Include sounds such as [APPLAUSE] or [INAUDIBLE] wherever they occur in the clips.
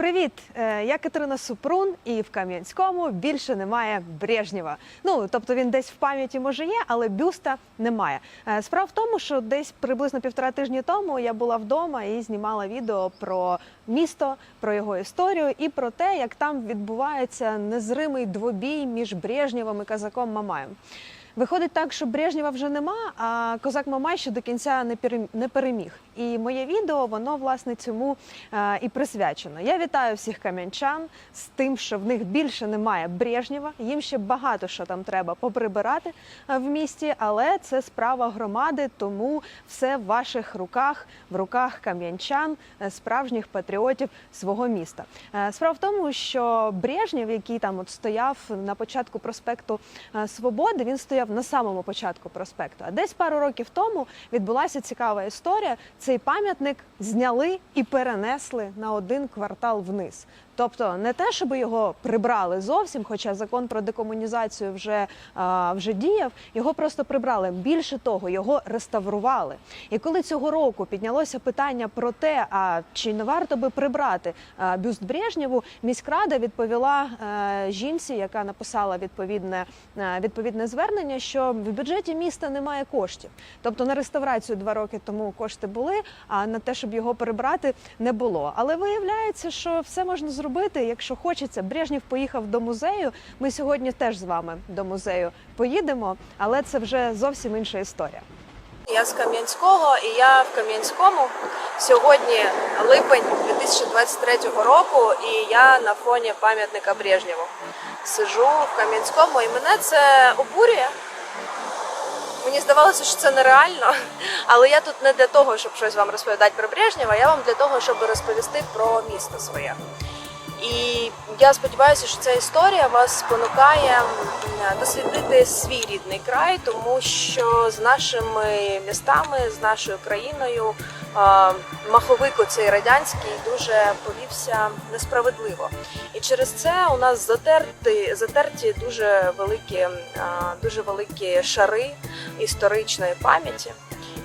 Привіт! Е, Я Катерина Супрун, і в Кам'янському більше немає Брежнєва. Ну тобто він десь в пам'яті може є, але бюста немає. Е, Справа в тому, що десь приблизно півтора тижні тому я була вдома і знімала відео про місто, про його історію і про те, як там відбувається незримий двобій між Брежнєвим і казаком Мамаєм. Виходить так, що Брежнєва вже нема, а козак Мамай ще до кінця не перем- переміг. І моє відео воно власне цьому е, і присвячено. Я вітаю всіх кам'янчан з тим, що в них більше немає Брежнєва. Їм ще багато що там треба поприбирати е, в місті, але це справа громади, тому все в ваших руках, в руках кам'янчан, е, справжніх патріотів свого міста. Справа в тому, що Брежнєв, який там от стояв на початку проспекту Свободи, він стояв на самому початку проспекту. А десь пару років тому відбулася цікава історія. Цей пам'ятник зняли і перенесли на один квартал вниз. Тобто не те, щоб його прибрали зовсім, хоча закон про декомунізацію вже, а, вже діяв, його просто прибрали. Більше того, його реставрували. І коли цього року піднялося питання про те, а чи не варто би прибрати а, бюст Брежнєву, міськрада відповіла е, жінці, яка написала відповідне, е, відповідне звернення, що в бюджеті міста немає коштів. Тобто на реставрацію два роки тому кошти були, а на те, щоб його прибрати, не було. Але виявляється, що все можна зробити, якщо хочеться. Брежнєв поїхав до музею. Ми сьогодні теж з вами до музею поїдемо, але це вже зовсім інша історія. Я з Кам'янського і я в Кам'янському. Сьогодні липень 2023 року, і я на фоні пам'ятника Брежнєву. Сижу в Кам'янському, і мене це обурює. Мені здавалося, що це нереально, але я тут не для того, щоб щось вам розповідати про Брежнєва, я вам для того, щоб розповісти про місто своє. І я сподіваюся, що ця історія вас спонукає дослідити свій рідний край, тому що з нашими містами, з нашою країною маховик оцей радянський дуже повівся несправедливо. І через це у нас затерті, затерті дуже великі, дуже великі шари історичної пам'яті.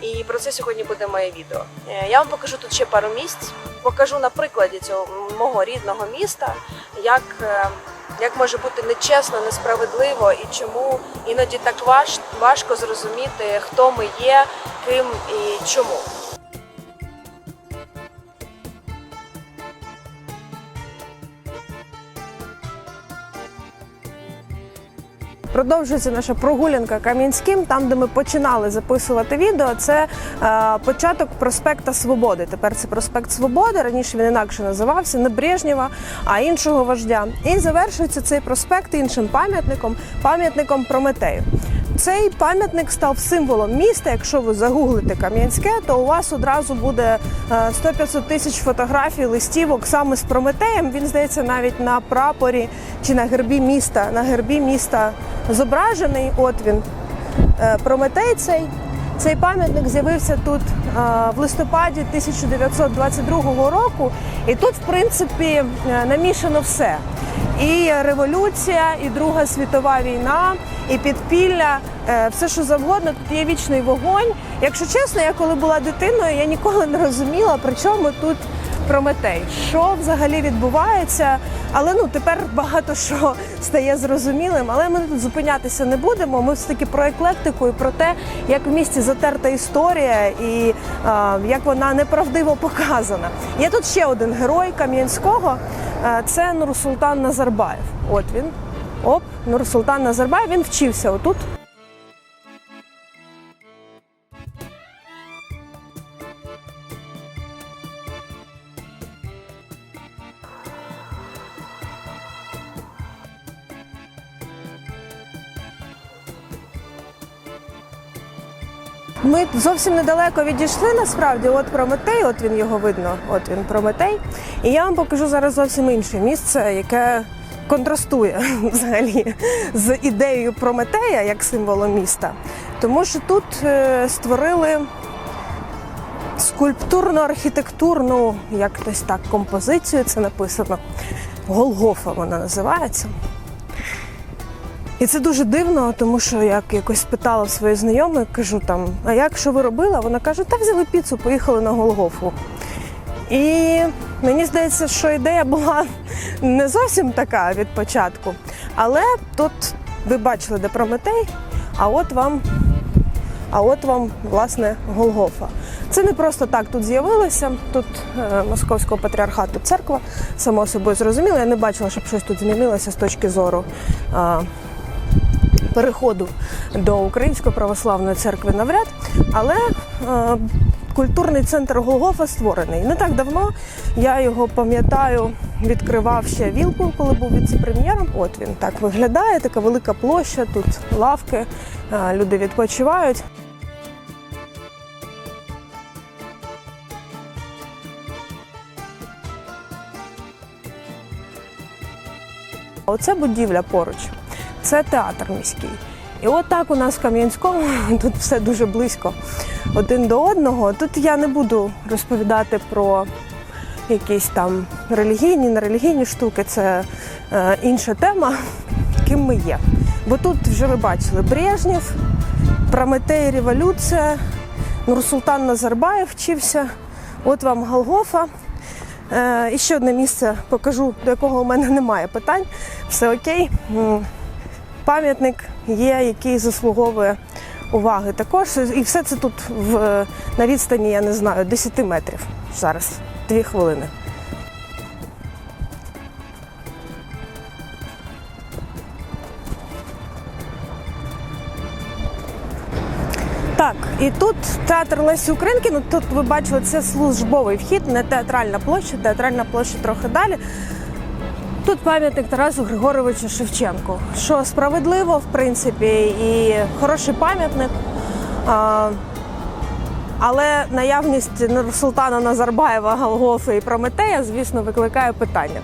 І про це сьогодні буде моє відео. Е, Я вам покажу тут ще пару місць. Покажу на прикладі цього мого рідного міста, як, е, як може бути нечесно, несправедливо і чому іноді так важ, важко зрозуміти, хто ми є, ким і чому. Продовжується наша прогулянка Кам'янським, там, де ми починали записувати відео. Це е, початок проспекта Свободи. Тепер це проспект Свободи. Раніше він інакше називався не Брежнєва, а іншого вождя. І завершується цей проспект іншим пам'ятником пам'ятником Прометею. Цей пам'ятник став символом міста. Якщо ви загуглите Кам'янське, то у вас одразу буде е, 100-500 тисяч фотографій, листівок саме з Прометеєм. Він здається навіть на прапорі чи на гербі міста. На гербі міста зображений. От він Е, Прометей цей. Цей пам'ятник з'явився тут е, в листопаді 1922 року, і тут, в принципі, е, намішано все. І революція, і Друга світова війна, і підпілля, е, все що завгодно. Тут є вічний вогонь. Якщо чесно, я коли була дитиною, я ніколи не розуміла, при чому тут Прометей, що взагалі відбувається. Але ну тепер багато що стає зрозумілим. Але ми тут зупинятися не будемо. Ми все таки про еклектику і про те, як в місті затерта історія і а, як вона неправдиво показана. Є тут ще один герой Кам'янського. а, Це Нурсултан Назарбаєв. От він. Оп, Нурсултан Назарбаєв. Він вчився отут. Ми зовсім недалеко відійшли насправді. От Прометей, от він його видно. От він Прометей. І я вам покажу зараз зовсім інше місце, яке контрастує [LAUGHS] взагалі з ідеєю Прометея як символом міста. Тому що тут е, створили скульптурно-архітектурну, як хтось так, композицію це написано. Голгофа вона називається. І це дуже дивно, тому що як якось питала в своєї знайомої, кажу там, а як що ви робили? Вона каже, та взяли піцу, поїхали на Голгофу. І Мені здається, що ідея була [LAUGHS] не зовсім така від початку. Але тут ви бачили, де Прометей, а от вам, а от вам, власне, Голгофа. Це не просто так тут з'явилося. Тут е, Московського патріархату церква, само собою зрозуміло. Я не бачила, щоб щось тут змінилося з точки зору. е, переходу до Української православної церкви навряд, але е, культурний центр Голгофа створений. Не так давно я його пам'ятаю, відкривав ще вілку, коли був віце-прем'єром. От він так виглядає, така велика площа, тут лавки, е, люди відпочивають. Оце будівля поруч, це театр міський. І от так у нас в Кам'янському [LAUGHS] тут все дуже близько один до одного. Тут я не буду розповідати про якісь там релігійні, нерелігійні штуки, це е, інша тема, ким ми є. Бо тут вже ви бачили Брежнєв, Прометей революція, Нурсултан Назарбаєв вчився, от вам Голгофа. Е, і ще одне місце покажу, до якого у мене немає питань. Все окей. Пам'ятник є, який заслуговує уваги також. І все це тут в, на відстані, я не знаю, 10 метрів. Зараз, дві хвилини. Так, і тут театр Лесі Українки. Ну тут ви бачили, це службовий вхід, не театральна площа, театральна площа трохи далі. Тут пам'ятник Тарасу Григоровичу Шевченку, що справедливо, в принципі, і хороший пам'ятник. Але наявність Нурсултана Назарбаєва, Голгофи і Прометея, звісно, викликає питання.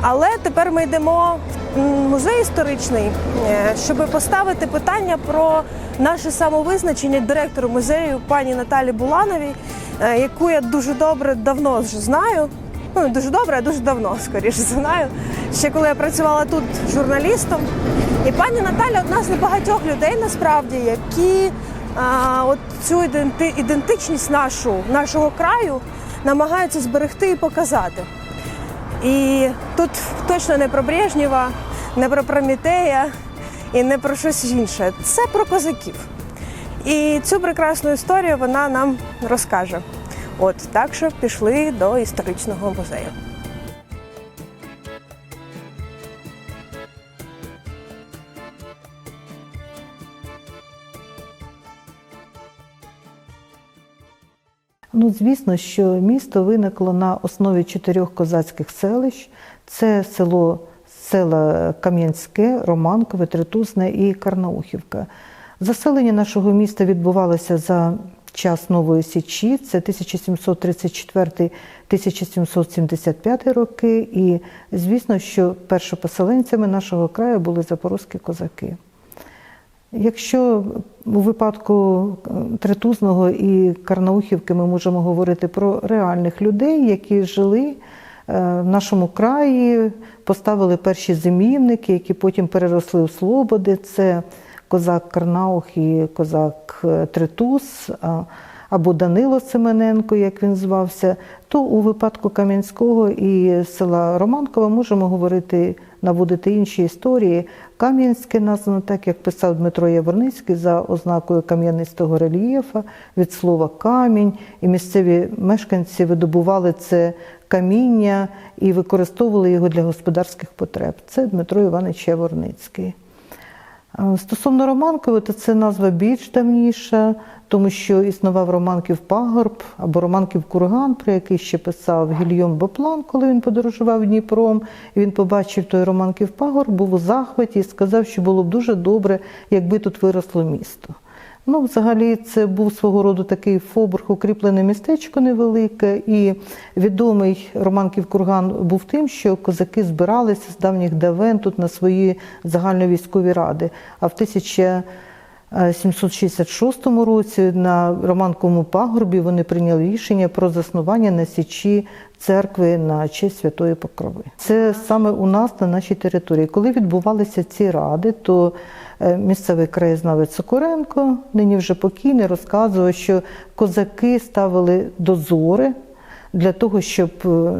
Але тепер ми йдемо в музей історичний, е, щоб поставити питання про наше самовизначення директору музею пані Наталі Булановій, е, яку я дуже добре давно вже знаю. Ну, дуже добре, а дуже давно, скоріше знаю. Ще коли я працювала тут журналістом. І пані Наталя одна з небагатьох людей насправді, які а, от цю іденти, ідентичність нашу, нашого краю намагаються зберегти і показати. І тут точно не про Брежнєва, не про Прометея і не про щось інше. Це про козаків. І цю прекрасну історію вона нам розкаже. От так що пішли до історичного музею. Ну, звісно, що місто виникло на основі чотирьох козацьких селищ: це село села Кам'янське, Романкове, Тритузне і Карнаухівка. Заселення нашого міста відбувалося за час Нової Січі, це 1734-1775 роки. І звісно, що першопоселенцями нашого краю були запорозькі козаки. Якщо у випадку е, Тритузного і Карнаухівки ми можемо говорити про реальних людей, які жили е, в нашому краї, поставили перші зимівники, які потім переросли у Слободи, це козак Карнаух і козак е, Тритуз, а- або Данило Семененко, як він звався, то у випадку Кам'янського і села Романково можемо говорити, наводити інші історії. Кам'янське названо так, як писав Дмитро Яворницький, за ознакою кам'янистого рельєфа від слова камінь, і місцеві мешканці видобували це каміння і використовували його для господарських потреб. Це Дмитро Іванович Яворницький. А Стосовно Романкови, то це назва більш давніша, тому що існував Романків пагорб або Романків курган, про який ще писав Гільйом Боплан, коли він подорожував Дніпром. І він побачив той Романків пагорб, був у захваті і сказав, що було б дуже добре, якби тут виросло місто. Ну, взагалі, це був свого роду такий фобург, укріплене містечко невелике, і відомий Романків курган був тим, що козаки збиралися з давніх давен тут на свої загальновійськові ради. А в 1766 році на Романковому пагорбі вони прийняли рішення про заснування на січі церкви на честь Святої Покрови. Це саме у нас на нашій території. Коли відбувалися ці ради, то місцевий краєзнавець Сокоренко, нині вже покійний, розказував, що козаки ставили дозори для того, щоб е,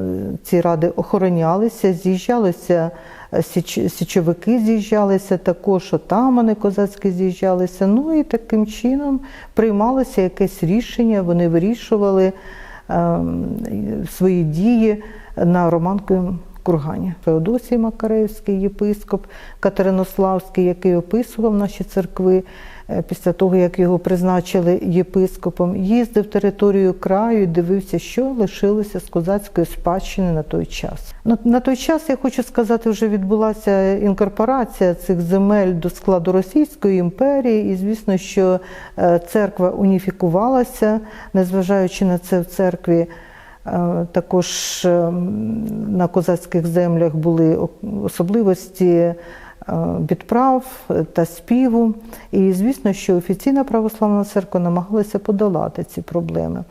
ці ради охоронялися, з'їжджалися е, січ- січовики, з'їжджалися, також отамани козацькі з'їжджалися. Ну і таким чином приймалося якесь рішення, вони вирішували ем, свої дії на Романковому кургані. Феодосій Макаревський, єпископ Катеринославський, який описував наші церкви е, після того, як його призначили єпископом, їздив територію краю і дивився, що лишилося з козацької спадщини на той час. На, той час я хочу сказати, вже відбулася інкорпорація цих земель до складу Російської імперії, і звісно, що е, церква уніфікувалася, незважаючи на це в церкві. Е, Також е, на козацьких землях були особливості е, відправ та співу. І звісно, що офіційна православна церква намагалася подолати ці проблеми.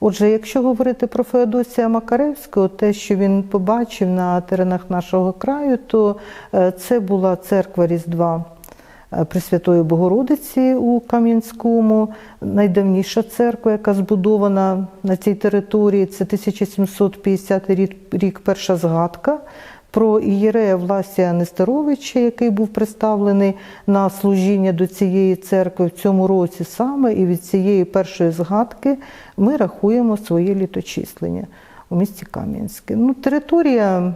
Отже, якщо говорити про Феодосія Макаревського, те, що він побачив на теренах нашого краю, то е, це була церква Різдва е, Пресвятої Богородиці у Кам'янському, найдавніша церква, яка збудована на цій території. Це 1750 рік, перша згадка. Про ієрея Власія Нестеровича, який був представлений на служіння до цієї церкви в цьому році саме, і від цієї першої згадки ми рахуємо своє літочислення у місті Кам'янське. Ну, територія е,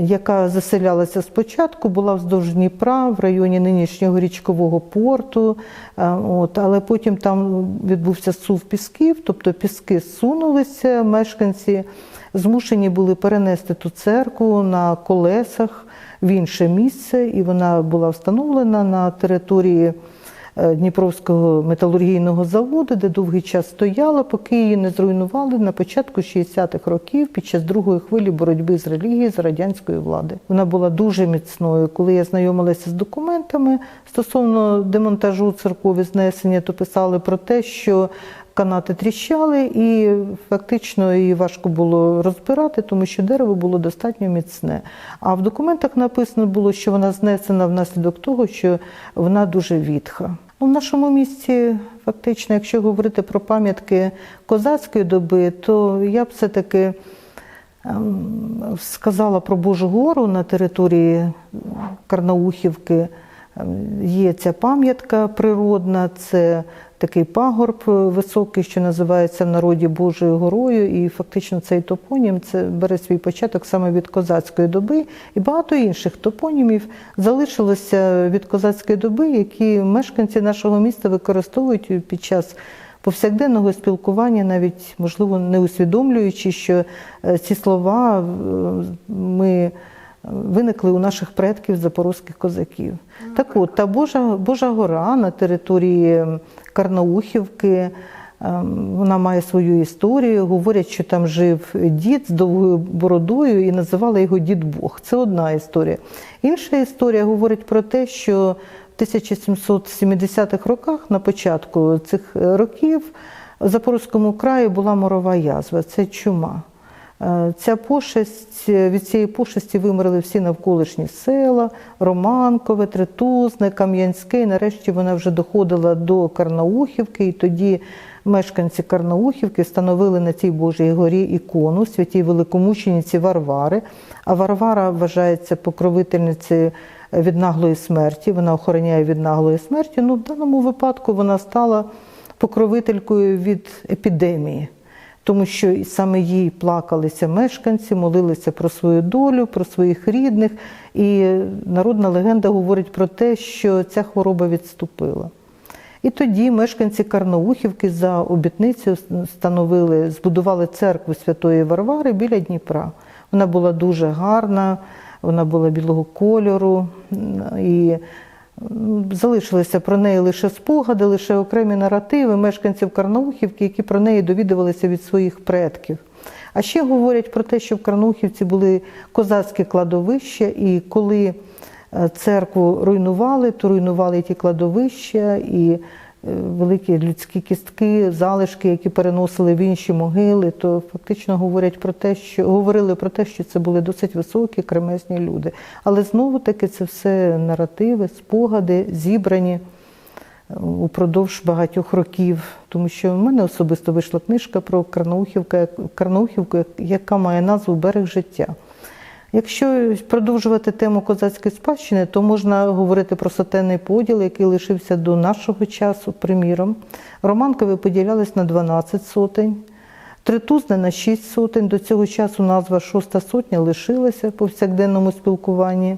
яка заселялася спочатку, була вздовж Дніпра в районі нинішнього річкового порту. Е, От, але потім там відбувся сув пісків, тобто піски зсунулися, мешканці змушені були перенести ту церкву на колесах в інше місце, і вона була встановлена на території е, Дніпровського металургійного заводу, де довгий час стояла, поки її не зруйнували на початку 60-х років під час другої хвилі боротьби з релігією з радянської влади. Вона була дуже міцною. Коли я знайомилася з документами стосовно демонтажу церкові знесення, то писали про те, що канати тріщали, і фактично її важко було розбирати, тому що дерево було достатньо міцне. А в документах написано було, що вона знесена внаслідок того, що вона дуже відха. Ну, в нашому місті, фактично, якщо говорити про пам'ятки козацької доби, то я б все-таки ем, сказала про Божу гору на території Карнаухівки. Ем, Є ця пам'ятка природна, це такий пагорб е, високий, що називається народі Божою горою. І фактично цей топонім це бере свій початок саме від козацької доби. І багато інших топонімів залишилося від козацької доби, які мешканці нашого міста використовують під час повсякденного спілкування, навіть можливо не усвідомлюючи, що е, ці слова е, ми виникли у наших предків запорозьких козаків. Так от, та Божа, Божа гора на території Карнаухівки. ем, Вона має свою історію. Говорять, що там жив дід з довгою бородою і називали його дід Бог. Це одна історія. Інша історія говорить про те, що в 1770-х роках, на початку цих років, в Запорізькому краї була морова язва, це чума. Е, Ця пошесть, від цієї пошесті вимерли всі навколишні села, Романкове, Тритузне, Кам'янське. І нарешті вона вже доходила до Карнаухівки, і тоді мешканці Карнаухівки встановили на цій Божій горі ікону святій великомучениці Варвари. А Варвара вважається покровительницею від наглої смерті. Вона охороняє від наглої смерті. Ну, в даному випадку вона стала покровителькою від епідемії тому що саме їй плакалися мешканці, молилися про свою долю, про своїх рідних. І народна легенда говорить про те, що ця хвороба відступила. І тоді мешканці Карнаухівки за обітницею встановили, збудували церкву Святої Варвари біля Дніпра. Вона була дуже гарна, вона була білого кольору. І залишилися про неї лише спогади, лише окремі наративи мешканців Карнаухівки, які про неї довідувалися від своїх предків. А ще говорять про те, що в Карнаухівці були козацькі кладовища, і коли е, церкву руйнували, то руйнували ті кладовища, і великі людські кістки, залишки, які переносили в інші могили, то фактично говорять про те, що говорили про те, що це були досить високі кремезні люди. Але знову таки це все наративи, спогади, зібрані упродовж багатьох років, тому що в мене особисто вийшла книжка про Карнаухівку, яка має назву Берег життя. Якщо продовжувати тему козацької спадщини, то можна говорити про сотенний поділ, який лишився до нашого часу. Приміром, Романкові поділялись на 12 сотень, Тритузне на 6 сотень. До цього часу назва шоста сотня лишилася в повсякденному спілкуванні.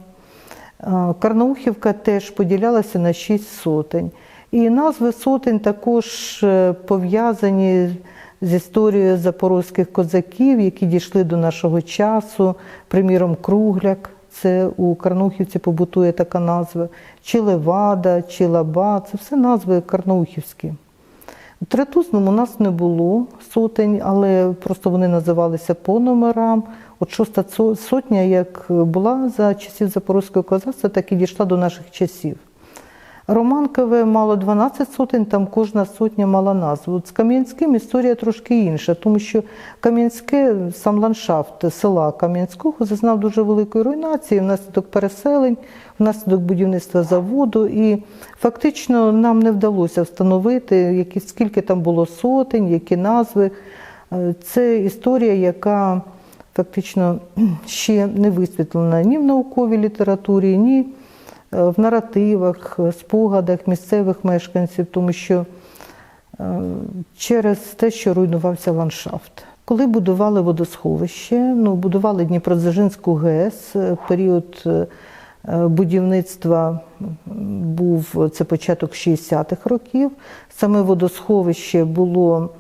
Карнаухівка теж поділялася на 6 сотень. І назви сотень також е, пов'язані з історією запорозьких козаків, які дійшли до нашого часу. Приміром, Кругляк, це у Карнаухівці побутує така назва, чи Левада, чи Лаба, це все назви карнаухівські. У Тритузному у нас не було сотень, але просто вони називалися по номерам. От шоста сотня, як була за часів Запорозького козацтва, так і дійшла до наших часів. Романкове мало 12 сотень, там кожна сотня мала назву. От з Кам'янським історія трошки інша, тому що Кам'янське, сам ландшафт села Кам'янського зазнав дуже великої руйнації внаслідок переселень, внаслідок будівництва заводу. І фактично нам не вдалося встановити, які, скільки там було сотень, які назви. Е, Це історія, яка фактично ще не висвітлена ні в науковій літературі, ні в наративах, е, спогадах місцевих мешканців, тому що е, через те, що руйнувався ландшафт. Коли будували водосховище, ну, будували Дніпродзержинську ГЕС, е, період е, е, будівництва був це початок 60-х років. Саме водосховище було е,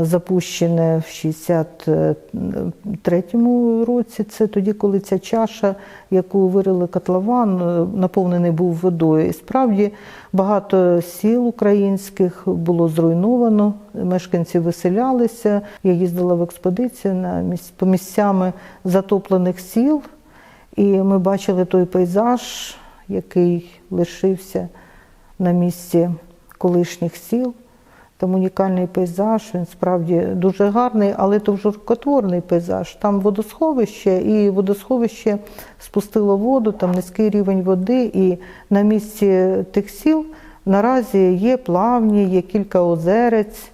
запущене в 63-му році. Це тоді, коли ця чаша, яку вирили котлован, наповнений був водою. І справді багато сіл українських було зруйновано, мешканці виселялися. Я їздила в експедицію на місць, по місцями затоплених сіл, і ми бачили той пейзаж, який лишився на місці колишніх сіл. Там унікальний пейзаж, він справді дуже гарний, але то вже рукотворний пейзаж. Там водосховище, і водосховище спустило воду, там низький рівень води, і на місці тих сіл наразі є плавні, є кілька озерець,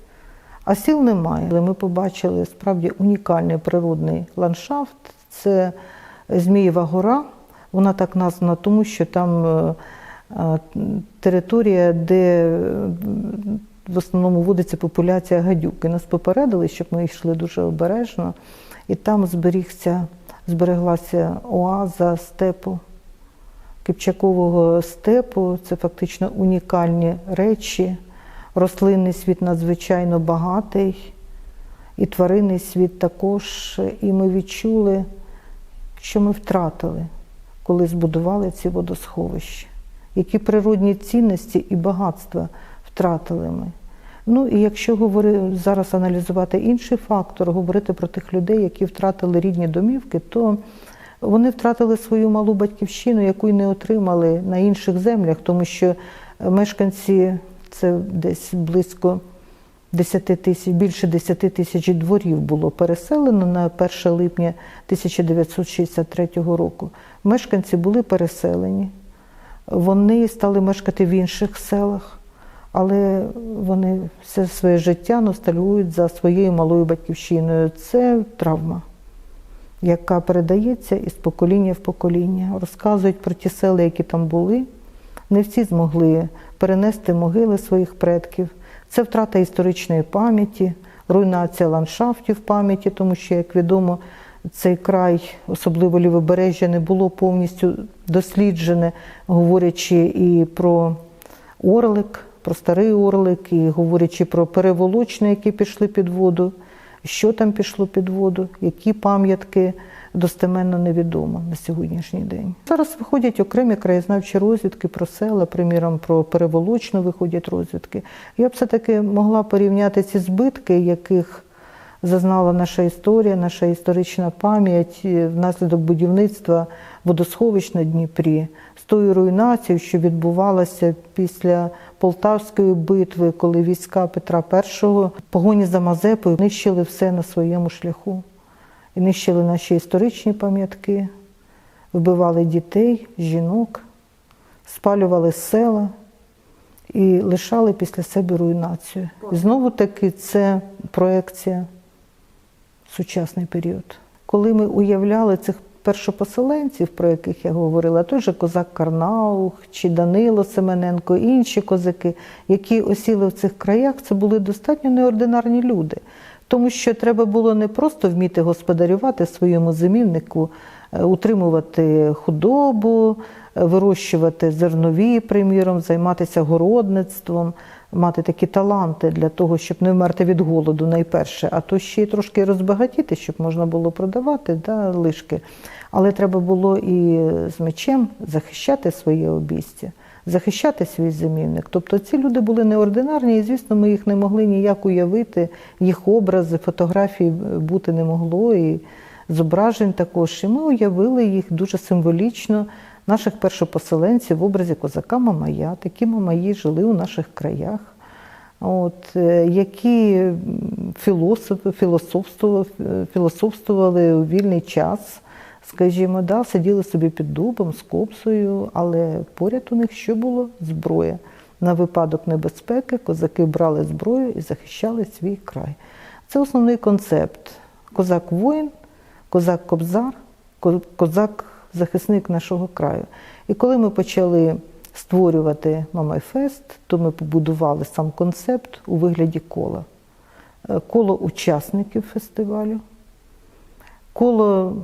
а сіл немає. Але ми побачили справді унікальний природний ландшафт. Це Змієва гора. Вона так названа, тому що там е, е, територія, де в основному водиться популяція гадюк. І нас попередили, щоб ми йшли дуже обережно, і там зберігся, збереглася оаза степу. Кипчакового степу це фактично унікальні речі. Рослинний світ надзвичайно багатий, і тваринний світ також. І ми відчули, що ми втратили, коли збудували ці водосховища. Які природні цінності і багатства втратили ми. Ну і якщо говори, зараз аналізувати інший фактор, говорити про тих людей, які втратили рідні домівки, то вони втратили свою малу батьківщину, яку й не отримали на інших землях, тому що мешканці це десь близько 10 тисяч, більше 10 тисяч дворів було переселено на 1 липня 1963 року. Мешканці були переселені, вони стали мешкати в інших селах, але вони все своє життя ностальгують за своєю малою батьківщиною. Це травма, яка передається із покоління в покоління. Розказують про ті села, які там були. Не всі змогли перенести могили своїх предків. Це втрата історичної пам'яті, руйнація ландшафтів пам'яті, тому що, як відомо, цей край, особливо лівобережжя, не було повністю досліджене, говорячи і про орлик, про старий орлик, і говорячи про переволочні, які пішли під воду, що там пішло під воду, які пам'ятки достеменно невідомо на сьогоднішній день. Зараз виходять окремі краєзнавчі розвідки про села, приміром, про переволочну виходять розвідки. Я б все-таки могла порівняти ці збитки, яких зазнала наша історія, наша історична пам'ять внаслідок будівництва водосховищ на Дніпрі, з тою руйнацією, що відбувалася після Полтавської битви, коли війська Петра І в погоні за Мазепою нищили все на своєму шляху. І нищили наші історичні пам'ятки, вбивали дітей, жінок, спалювали села. і лишали після себе руйнацію. Знову таки це проекція сучасний період. Коли ми уявляли цих першопоселенців, про яких я говорила, той же козак Карнаух чи Данило Семененко, інші козаки, які осіли в цих краях, це були достатньо неординарні люди. Тому що треба було не просто вміти господарювати своєму зимівнику, е, утримувати худобу, е, вирощувати зернові, приміром, займатися городництвом, мати такі таланти для того, щоб не вмерти від голоду найперше, а то ще й трошки розбагатіти, щоб можна було продавати да, лишки. Але треба було і з мечем захищати своє обійстя, захищати свій зимівник. Тобто ці люди були неординарні, і звісно, ми їх не могли ніяк уявити, їх образи, фотографій бути не могло, і зображень також. І ми уявили їх дуже символічно, наших першопоселенців в образі козака Мамая. Такі Мамаї жили у наших краях. От, е, які філософи філософствували, у вільний час, скажімо, да, сиділи собі під дубом з копсою, але поряд у них що було? Зброя. На випадок небезпеки козаки брали зброю і захищали свій край. Це основний концепт. Козак-воїн, козак-кобзар, ко- козак-захисник нашого краю. І коли ми почали створювати Мамайфест, то ми побудували сам концепт у вигляді кола. Е, Коло учасників фестивалю, коло,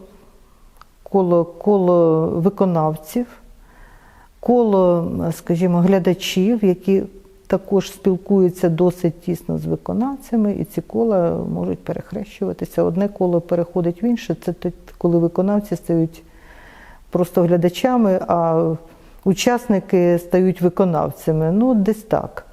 коло, коло виконавців, коло, е, скажімо, глядачів, які також спілкуються досить тісно з виконавцями, і ці кола можуть перехрещуватися. Одне коло переходить в інше, це коли виконавці стають просто глядачами, а учасники стають виконавцями. Ну, десь так.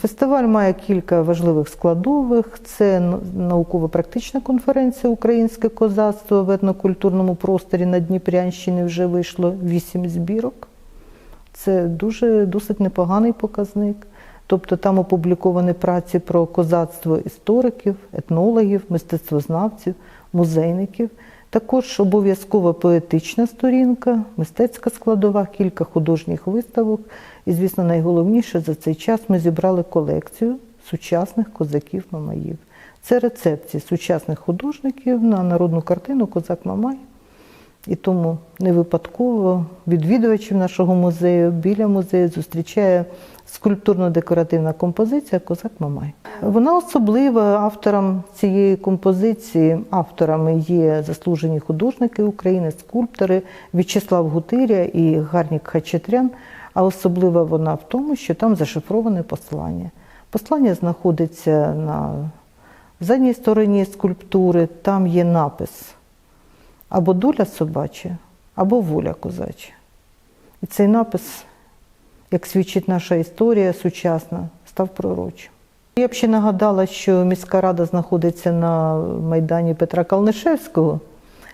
Фестиваль має кілька важливих складових. Це науково-практична конференція Українське козацтво в етнокультурному просторі на Дніпрянщині вже вийшло вісім збірок. Це дуже досить непоганий показник. Тобто там опубліковані праці про козацтво істориків, етнологів, мистецтвознавців, музейників. Також обов'язкова поетична сторінка, мистецька складова, кілька художніх виставок. І, звісно, найголовніше за цей час ми зібрали колекцію сучасних козаків-мамаїв. Це рецепції сучасних художників на народну картину Козак Мамай. І тому не випадково відвідувачів нашого музею біля музею зустрічає скульптурно-декоративна композиція Козак Мамай. Вона особлива автором цієї композиції. Авторами є заслужені художники України, скульптори В'ячеслав Гутиря і Гарнік Хачатрян. А особлива вона в тому, що там зашифроване послання. Послання знаходиться на задній стороні скульптури, там є напис або доля собача, або воля козача. І цей напис, як свідчить наша історія сучасна, став пророчим. Я б ще нагадала, що міська рада знаходиться на майдані Петра Калнишевського.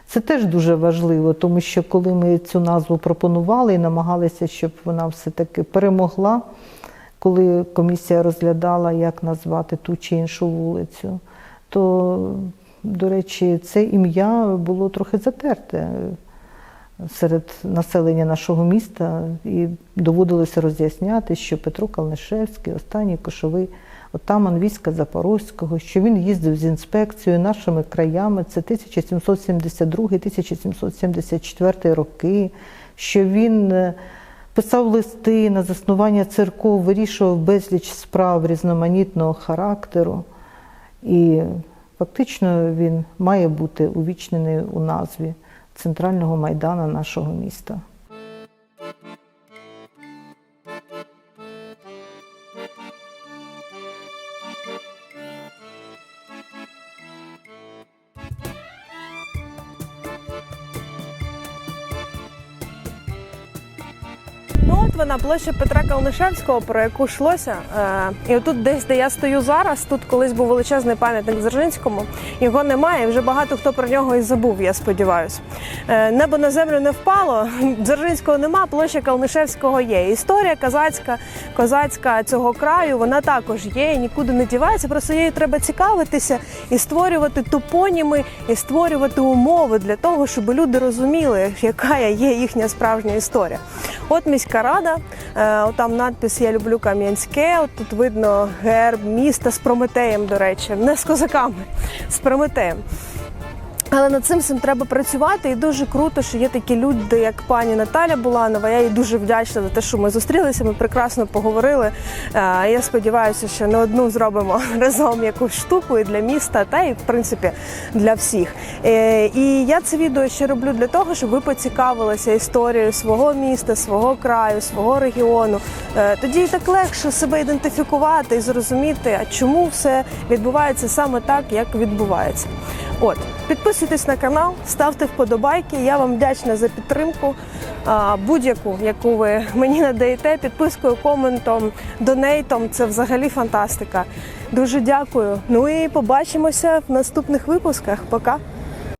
Це теж дуже важливо, тому що коли ми цю назву пропонували і намагалися, щоб вона все-таки перемогла, коли комісія розглядала, як назвати ту чи іншу вулицю, то, до речі, це ім'я було трохи затерте серед населення нашого міста, і доводилося роз'ясняти, що Петро Калнишевський, останній кошовий отаман війська Запорозького, що він їздив з інспекцією нашими краями, це 1772-1774 роки, що він е, писав листи на заснування церков, вирішував безліч справ різноманітного характеру. І фактично він має бути увічнений у назві центрального майдана нашого міста. От вона площа Петра Калнишевського, про яку йшлося. Е, і отут, десь, де я стою зараз, тут колись був величезний пам'ятник Дзержинському. Його немає. Вже багато хто про нього і забув. Я сподіваюся. Е, небо на землю не впало. [LAUGHS] Дзержинського нема. Площа Калнишевського є. Історія козацька, козацька цього краю. Вона також є і нікуди не дівається. Просто її треба цікавитися і створювати топоніми, і створювати умови для того, щоб люди розуміли, яка є їхня справжня історія. От міська рада міста. Е, Отам надпис Я люблю Кам'янське. От тут видно герб міста з Прометеєм, до речі, не з козаками, з Прометеєм. Але над цим всім треба працювати, і дуже круто, що є такі люди, як пані Наталя Буланова. Я їй дуже вдячна за те, що ми зустрілися. Ми прекрасно поговорили. Е, Я сподіваюся, що не одну зробимо [LAUGHS] разом якусь штуку і для міста, та і в принципі для всіх. Е, І я це відео ще роблю для того, щоб ви поцікавилися історією свого міста, свого краю, свого регіону. Е, Тоді і так легше себе ідентифікувати і зрозуміти, а чому все відбувається саме так, як відбувається. От, підписуйтесь на канал, ставте вподобайки. Я вам вдячна за підтримку. Будь-яку, яку ви мені надаєте, підпискою, коментом, донейтом. Це взагалі фантастика. Дуже дякую. Ну і побачимося в наступних випусках. Пока.